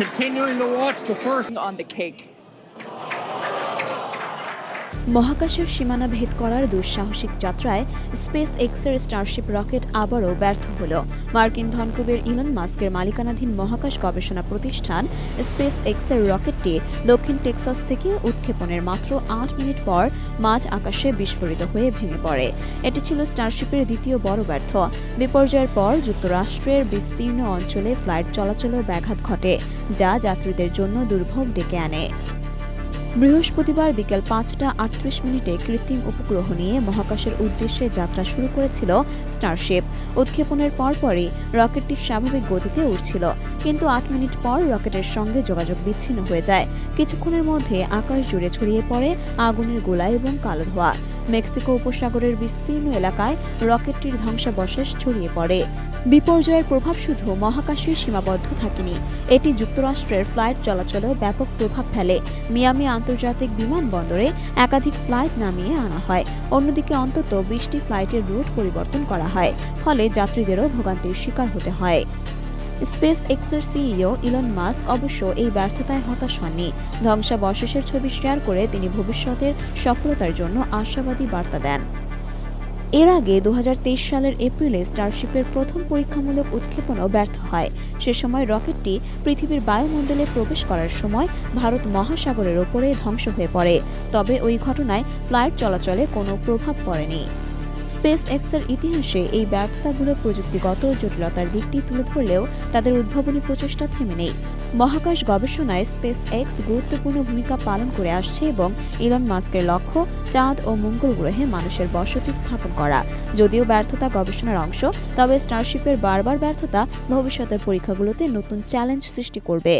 Continuing to watch the first on the cake. মহাকাশের সীমানা ভেদ করার দুঃসাহসিক যাত্রায় স্পেস এক্সের স্টারশিপ রকেট আবারও ব্যর্থ হল। মার্কিন ধনকুবের ইলন মাস্কের মালিকানাধীন মহাকাশ গবেষণা প্রতিষ্ঠান স্পেস এক্সের রকেটটি দক্ষিণ টেক্সাস থেকে উৎক্ষেপণের মাত্র আট মিনিট পর মাঝ আকাশে বিস্ফোরিত হয়ে ভেঙে পড়ে। এটি ছিল স্টারশিপের দ্বিতীয় বড় ব্যর্থ। বিপর্যয়ের পর যুক্তরাষ্ট্রের বিস্তীর্ণ অঞ্চলে ফ্লাইট চলাচলেও ব্যাঘাত ঘটে, যা যাত্রীদের জন্য দুর্ভোগ ডেকে আনে। বৃহস্পতিবার বিকেল পাঁচটা আটত্রিশ মিনিটে কৃত্রিম উপগ্রহ নিয়ে মহাকাশের উদ্দেশ্যে যাত্রা শুরু করেছিল স্টারশিপ উৎক্ষেপণের পরপরই রকেটটি স্বাভাবিক গতিতে উঠছিল কিন্তু আট মিনিট পর রকেটের সঙ্গে যোগাযোগ বিচ্ছিন্ন হয়ে যায়। কিছুক্ষণের মধ্যে আকাশ জুড়ে ছড়িয়ে পড়ে আগুনের গোলা এবং কালো ধোঁয়া। মেক্সিকো উপসাগরের বিস্তীর্ণ এলাকায় রকেটটির ধ্বংসাবশেষ ছড়িয়ে পড়ে। বিপর্যয়ের প্রভাব শুধু মহাকাশে সীমাবদ্ধ থাকেনি। এটি যুক্তরাষ্ট্রের ফ্লাইট চলাচলেও ব্যাপক প্রভাব ফেলে। মিয়ামি আন্তর্জাতিক বিমানবন্দরে একাধিক ফ্লাইট নামিয়ে আনা হয়। অন্যদিকে অন্তত বিশটি ফ্লাইটের রুট পরিবর্তন করা হয়, ফলে যাত্রীদেরও ভোগান্তির শিকার হতে হয়। স্পেস এক্সের সিইও ইলন মাস্ক অবশ্য এই ব্যর্থতায় হতাশ হননি। ধ্বংসাবশেষের ছবি শেয়ার করে তিনি ভবিষ্যতের সফলতার জন্য আশাবাদী বার্তা দেন। এর আগে দু হাজার তেইশ সালের এপ্রিলে স্টারশিপের প্রথম পরীক্ষামূলক উৎক্ষেপণও ব্যর্থ হয়। সে সময় রকেটটি পৃথিবীর বায়ুমণ্ডলে প্রবেশ করার সময় ভারত মহাসাগরের ওপরে ধ্বংস হয়ে পড়ে। তবে ওই ঘটনায় ফ্লাইট চলাচলে কোনো প্রভাব পড়েনি। স্পেস এক্সের ইতিহাসে এই ব্যর্থতাগুলো প্রযুক্তিগত জটিলতার দিকটি তুলে ধরলেও তাদের উদ্ভাবনী প্রচেষ্টা থেমে নেই। মহাকাশ গবেষণায় স্পেস এক্স গুরুত্বপূর্ণ ভূমিকা পালন করে আসছে এবং ইলন মাস্কের লক্ষ্য, চাঁদ ও মঙ্গল গ্রহে মানুষের বসতি স্থাপন করা। যদিও ব্যর্থতা গবেষণার অংশ, তবে স্টারশিপের বারবার ব্যর্থতা ভবিষ্যতের পরীক্ষাগুলোতে নতুন চ্যালেঞ্জ সৃষ্টি করবে।